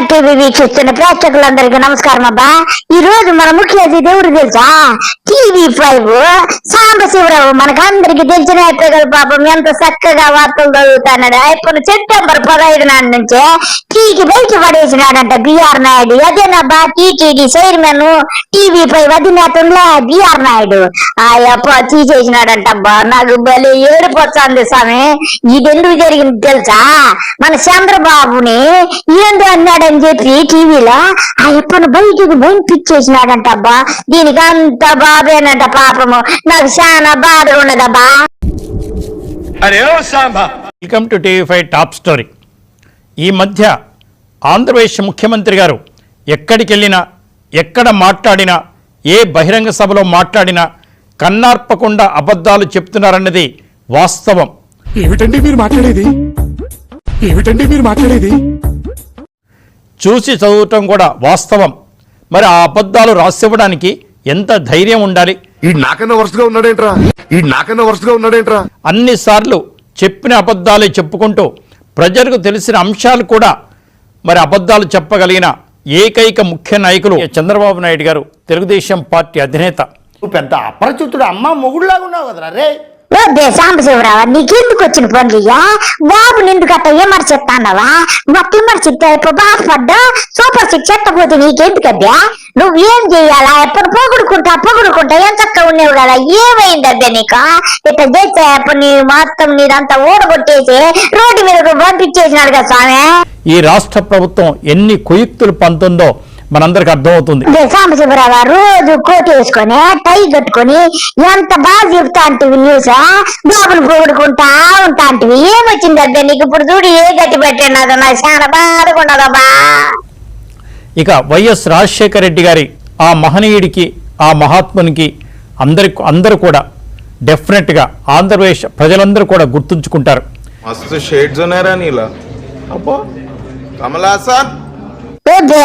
TV వీక్షిస్తున్న ప్రేక్షకులందరికీ నమస్కారం అబ్బా. ఈ రోజు మన ముఖ్య అతిథి ఎవరు తెలుసా? TV five Sambasivarao. మనకందరికి తెలిసిన అయిపోయి పాపం ఎంత చక్కగా వార్తలు చదువుతున్నాడు. ఇప్పుడు సెప్టెంబర్ పదహైదు నాటి నుంచే టీకి బయట పడేసినాడంట బిఆర్ నాయుడు. అదేనబ్బా టీటీడీ చైర్మన్ టీవీ ఫైవ్ అధినేతంలో బిఆర్ నాయుడు. ఆ అప్ప తీసేసినాడంట అబ్బా నాకు భలే ఏడుపు వస్తుంది స్వామి. ఇది ఎందుకు జరిగింది తెలుసా? మన చంద్రబాబుని ఏందో అన్నాడని చెప్పి టీవీలో ఆ ఎప్పను బయటకు పంపించేసినాడంట అబ్బా దీనికి అంత బాబేనంట పాపము. నాకు చాలా బాధ ఉన్నదబ్బా. Welcome to TV five top story ఈ మధ్య ఆంధ్రప్రదేశ్ ముఖ్యమంత్రి గారు ఎక్కడికి వెళ్ళినా ఎక్కడ మాట్లాడినా ఏ బహిరంగ సభలో మాట్లాడినా కన్నార్పకుండా అబద్ధాలు చెప్తున్నారన్నది వాస్తవం. ఏమిటండి మీరు మాట్లాడేది? ఏమిటండి మీరు మాట్లాడేది? చూసి చదవటం కూడా వాస్తవం. మరి ఆ అబద్ధాలు రాసివ్వడానికి ఎంత ధైర్యం ఉండాలి? ఈ నాకన్నా వరుసగా ఉన్నాడేంట్రా? ఈ నాకన్నా వరుసగా ఉన్నాడేంట్రా? అన్నిసార్లు చెప్పిన అబద్ధాలే చెప్పుకుంటూ ప్రజలకు తెలిసిన అంశాలు కూడా మరి అబద్ధాలు చెప్పగలిగిన ఏకైక ముఖ్య నాయకులు చంద్రబాబు నాయుడు గారు తెలుగుదేశం పార్టీ అధినేత. నువ్వు పెద్ద అపరిచితుడు అమ్మ మొగుడులాగా ఉన్నావు కదరా రే వద్దే సాంబశివరావు నీకెందుకు వచ్చిన పనులయ్యా? బాబు నిందుకు అట్ట చెప్తానవా మాకు విమర్శిస్తే ఇప్పుడు బాధపడ్డా సూపర్ సిక్స్ ఎట్టపోతే నీకెందుకబ్బా? ఏం చెయ్యాలా? ఎప్పుడు పొగుడుకుంటా పొగుడుకుంటా ఏం చక్కగా ఉండేవు కదా? ఏమైందబ్బా నీకు? ఇట్లా చేస్తే అప్పుడు నీ మొత్తం నీదంతా ఊడగొట్టేసి రోడ్డు మీద పంపించేసినాడు కదా స్వామి. ఈ రాష్ట్ర ప్రభుత్వం ఎన్ని కుయుక్తులు పంతుందో మనందరికి అర్థమవుతుంది. సాంబశివరావు గారు రోజు కోట వేసుకొని టై కట్టుకొని ఎంత బాగా చెప్తా అంటే న్యూస్? డబ్బులు పోగొడుకుంటా ఉంటా అంటే ఏమొచ్చింది అబ్బా నీకు? ఇప్పుడు చూడు ఏ గట్టి పెట్టాను అదో నాకు చాలా బాధకున్నదబ్బా ఇక వైఎస్ రాజశేఖర రెడ్డి గారి ఆ మహనీయుడికి ఆ మహాత్మునికి అందరి అందరూ కూడా డెఫినెట్గా ఆంధ్రప్రదేశ్ ప్రజలందరూ కూడా గుర్తుంచుకుంటారు. మస్తు షేడ్స్ ఉన్నారా నీలా. అబ్బో కమలాసన్ ఒబ్బే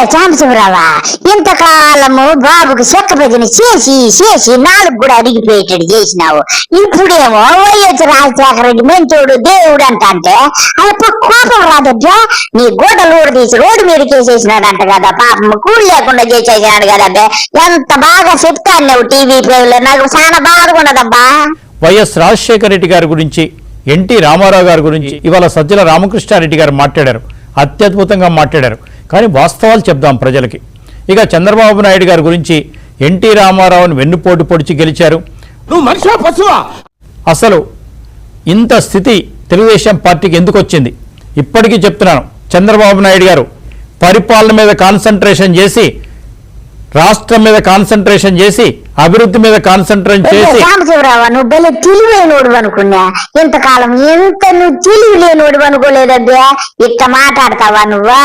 ఇంతకాలము బాబుకి చెక్క పెద్దని చేసి చేసి నాలుగు కూడా అడిగిపోయేటట్టు చేసినావు. ఇప్పుడేమో వైఎస్ రాజశేఖర రెడ్డి మంచోడు దేవుడు అంట అంటే ఆయన కోపం రాదబ్బా నీ గోడలు ఊరు తీసి రోడ్డు మీదకి వేసేసినాడంట కదా పాపం కూలి లేకుండా చేసేసినాడు కదా ఎంత బాగా చెప్తాను నువ్వు టీవీ పేరులో నాకు చాలా బాధకున్నదబ్బా వైఎస్ రాజశేఖర రెడ్డి గారి గురించి ఎన్టీ రామారావు గారి గురించి ఇవాళ సజ్జల రామకృష్ణారెడ్డి గారు మాట్లాడారు. అత్యద్భుతంగా మాట్లాడారు. కానీ వాస్తవాలు చెప్దాం ప్రజలకి. ఇక చంద్రబాబు నాయుడు గారి గురించి ఎన్టీ రామారావుని వెన్నుపోటు పొడిచి గెలిచారు. నువ్వు పశువా? అసలు ఇంత స్థితి తెలుగుదేశం పార్టీకి ఎందుకు వచ్చింది? ఇప్పటికీ చెప్తున్నాను చంద్రబాబు నాయుడు గారు పరిపాలన మీద కాన్సన్ట్రేషన్ చేసి రాష్ట్రం మీద కాన్సన్ట్రేషన్ చేసి అభివృద్ధి మీద కాన్సన్ట్రేషన్ చేసి రామశివరావు నువ్వు బలి తెలివైనోడు అనుకున్నా. ఇంతకాలం ఎంత నువ్వు తెలివి లేనోడు అనుకోలేదబ్బా ఇట్ట మాట్లాడతావా నువ్వా?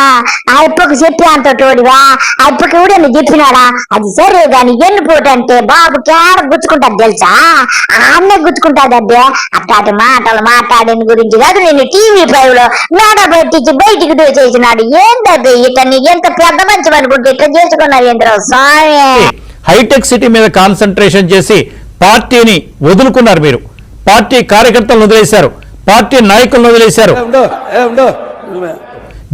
ఆ ఇప్పకు చెప్పి అంత తోడివా ఆ కూడా నువ్వు చెప్పినాడా? అది సరే గాని ఎన్నుపోటు అంటే బాబు కేడ గుచ్చుకుంటాది తెలుసా? ఆన్నే గుచ్చుకుంటాదబ్బా అట్లాంటి మాటలు మాట్లాడిన గురించి కాదు నేను టీవీ ఫైవ్లో మేడ పెట్టించి బయటికి దోచేసినాడు ఏందబ్బా ఇట్ట నీకు ఎంత పెద్ద మంచి అనుకుంటే ఇట్లా చేసుకున్నావు ఏంద్ర స్వామి? హైటెక్ సిటీ మీద కాన్సన్ట్రేషన్ చేసి పార్టీని వదులుకున్నారు మీరు. పార్టీ కార్యకర్తలను వదిలేశారు. పార్టీ నాయకులను వదిలేశారు.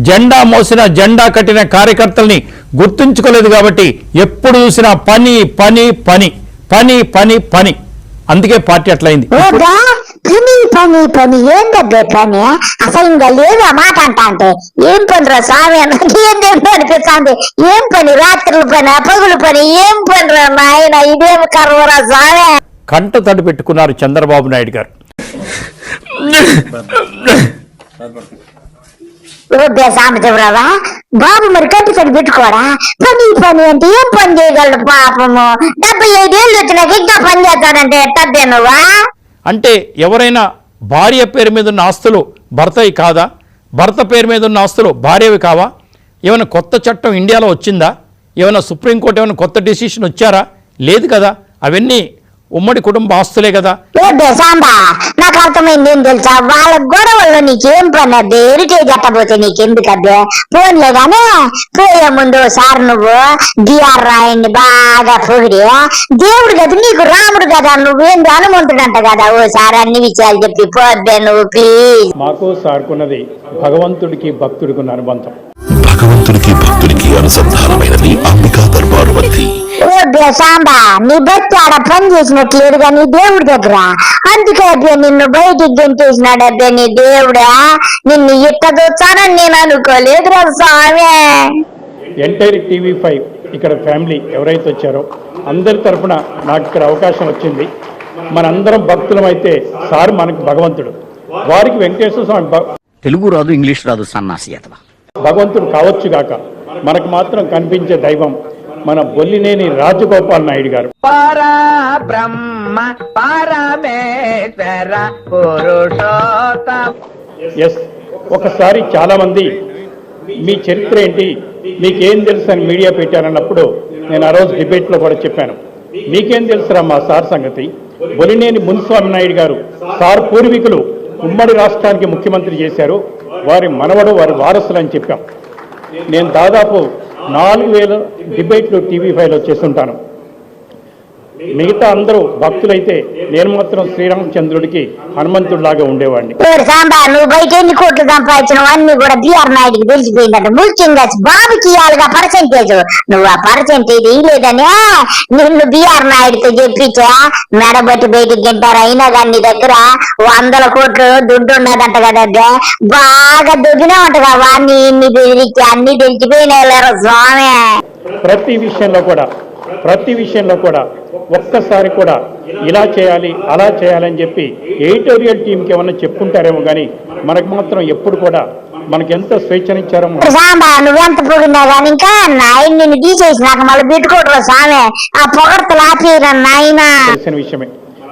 జెండా మోసిన జెండా కట్టిన కార్యకర్తల్ని గుర్తుంచుకోలేదు కాబట్టి ఎప్పుడు చూసినా పని పని పని పని పని పని. అందుకే పార్టీ అట్లయింది. ఓదా పని పని పని ఏందబ్బే పని అసలు ఇంకా లేదు ఆ మాట అంటా అంటే ఏం పని రా స్వామి నాకు ఏందేమో అనిపిస్తుంది. ఏం పని? రాత్రుల పని పగులు పని ఏం పని రా నాయన? ఇదేం కర్వరా స్వామి? కంట తడి పెట్టుకున్నారు చంద్రబాబు నాయుడు గారు. ఓకే సాంబశివరావా బాబు మరి కట్టి కట్టి పెట్టుకోరా? పని పని అంటే ఏం పని చేయగలడు పాపము? డెబ్బై ఐదేళ్ళు వచ్చినాక ఇంకా పని చేస్తాడంటే ఎట్టద్దే నువ్వా? అంటే ఎవరైనా భార్య పేరు మీద ఉన్న ఆస్తులు భర్తవి కాదా? భర్త పేరు మీద ఉన్న ఆస్తులు భార్యవి కావా? ఏమైనా కొత్త చట్టం ఇండియాలో వచ్చిందా? ఏమైనా సుప్రీంకోర్టు ఏమైనా కొత్త డెసిషన్ వచ్చారా? లేదు కదా? అవన్నీ ఉమ్మడి కుటుంబ ఆస్తులే కదా. సాంబా నాకు అర్థమైంది ఏం తెలుసా? వాళ్ళ గొడవల్లో నీకేం పని? అబ్బే హెరిటేజ్ అట్టపోతే నీకెందుకు అబ్బే? ఫోన్లే గానీ పోయే ముందు సార్ నువ్వు డిఆర్ రాయన్ని బాగా పొగిడి. దేవుడు కదా నీకు రాముడు కదా నువ్వేం హనుమంతుడంట కదా? ఓ సార్ అన్ని విషయాలు చెప్పి పోద్దే నువ్వు ప్లీజ్ మాకు సార్కున్నది భగవంతుడికి భక్తుడికి అనుబంధం. ఓ బే సాంబా నీ బట్టి ఆడ పని చేసినట్లేదుగా నీ దేవుడి దగ్గర. అందుకే అబ్బే నిన్ను బయటికి గెంటేసినాడు అబ్బే నీ దేవుడా. నిన్ను ఇట్ట దొచ్చానని నేను అనుకోలేదురా స్వామి. ఎంటైర్ టీవీ ఫైవ్ ఇక్కడ ఫ్యామిలీ ఎవరైతే వచ్చారో అందరి తరఫున నాకు ఇక్కడ అవకాశం వచ్చింది. మనందరం భక్తులం అయితే సార్ మనకు భగవంతుడు. వారికి వెంకటేశ్వర స్వామి తెలుగు రాదు ఇంగ్లీష్ రాదు సన్నాసి భగవంతుడు కావచ్చు గాక మనకు మాత్రం కనిపించే దైవం మన బొల్లినేని రాజగోపాల్ నాయుడు గారు. ఎస్ ఒకసారి చాలా మంది మీ చరిత్ర ఏంటి? మీకేం తెలుసు అని మీడియా పెట్టారన్నప్పుడు నేను ఆ రోజు డిబేట్లో కూడా చెప్పాను. మీకేం తెలుసురా మా సార్ సంగతి? బొలినేని మునిస్వామి నాయుడు గారు సార్ పూర్వీకులు ఉమ్మడి రాష్ట్రానికి ముఖ్యమంత్రి చేశారు. వారి మనవడు వారి వారసులు అని చెప్పాం. నేను దాదాపు నాలుగు వేల డిబేట్లు టీవీ ఫైవ్లో చేస్తుంటాను. మిగతా అందరూ భక్తులైతే నేను మాత్రం శ్రీరామచంద్రుడికి హనుమంతుడిలాగా ఉండేవాడిని. సాంబా నువ్వు బయట ఎన్ని కోట్లు సంపాదించినవు అన్ని కూడా బిఆర్ నాయుడికి తెలిసిపోయిందంట. ముఖ్యంగా బాబుకి ఇవ్వాలిగా పర్సెంటేజ్. నువ్వు ఆ పర్సెంటేజ్ ఇవ్వలేదని నిన్ను బిఆర్ నాయుడితో చెప్పించా మెడబట్టి బయటికి గంటారు అయినా కానీ నీ దగ్గర వందల కోట్లు దుడ్డు ఉన్నదంట కదా. బాగా దుగ్గినా ఉంటగా వాడిని ఇన్ని బెదిరించి అన్ని తెలిసిపోయినా స్వామి? ప్రతి విషయంలో కూడా ప్రతి విషయంలో కూడా ఒక్కసారి కూడా ఇలా చేయాలి అలా చేయాలని చెప్పి ఎడిటోరియల్ టీంకి ఏమన్నా చెప్పుకుంటారేమో కానీ మనకు మాత్రం ఎప్పుడు కూడా మనకి ఎంత స్వేచ్ఛనిచ్చారో సాంబా నువ్వెంత పొగినా కానీ ఇంకా నాయన నిన్ను తీసేసి నాకు మళ్ళీ పెట్టుకోవట్రా స్వామి. ఆ పొగడ్తలు ఆపేయరా నాయనా. తెలిసిన విషయమే.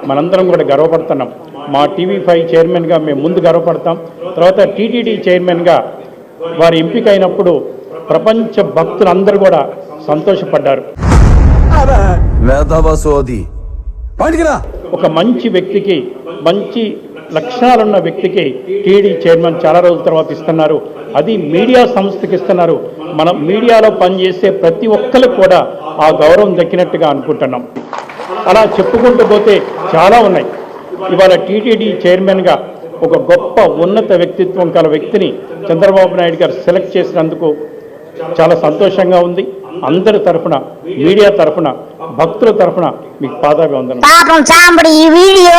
మనందరం కూడా గర్వపడుతున్నాం. మా టీవీ ఫైవ్ చైర్మన్గా మేము ముందు గర్వపడతాం. తర్వాత టీటీడీ చైర్మన్గా వారి ఎంపిక అయినప్పుడు ప్రపంచ భక్తులందరూ కూడా సంతోషపడ్డారు. పండిగిరా ఒక మంచి వ్యక్తికి మంచి లక్షణాలున్న వ్యక్తికి టీడీ చైర్మన్ చాలా రోజుల తర్వాత ఇస్తున్నారు. అది మీడియా సంస్థకి ఇస్తున్నారు. మనం మీడియాలో పనిచేసే ప్రతి ఒక్కరికి కూడా ఆ గౌరవం దక్కినట్టుగా అనుకుంటున్నాం. అలా చెప్పుకుంటూ పోతే చాలా ఉన్నాయి. ఇవాళ టీటీడీ చైర్మన్గా ఒక గొప్ప ఉన్నత వ్యక్తిత్వం గల వ్యక్తిని చంద్రబాబు నాయుడు గారు సెలెక్ట్ చేసినందుకు చాలా సంతోషంగా ఉంది. అందరి తరఫున మీడియా తరఫున భక్తుల తరఫున మీకు పాదాభివందనం పాపం సాంబడి ఈ వీడియో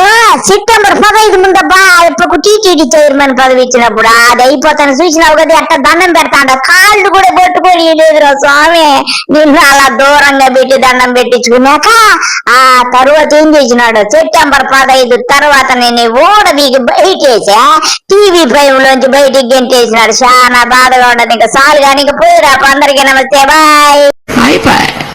సెప్టెంబర్ పదహైదు ముందబ్బా ఇప్పుడు టీటీడీ చైర్మన్ పదవి ఇచ్చినప్పుడు అది అయిపోతాను. చూసినావు కదా అట్ట దండం పెడతాండ. కాళ్ళు కూడా కొట్టుకొని లేదురా స్వామి నిన్ను అలా దూరంగా పెట్టి దండం పెట్టించుకున్నాక ఆ తరువాత ఏం చేసినాడు సెప్టెంబర్ పదహైదు తర్వాత నేను ఓడ దిగి బయటేసా టీవీ ఫైవ్ లోంచి బయటికి గెంటేసినాడు. చాలా బాధగా ఉండదు ఇంకా సాలు కానీ ఇంకా పోయిరా అందరికీ నమస్తే బాయ్. 拜拜。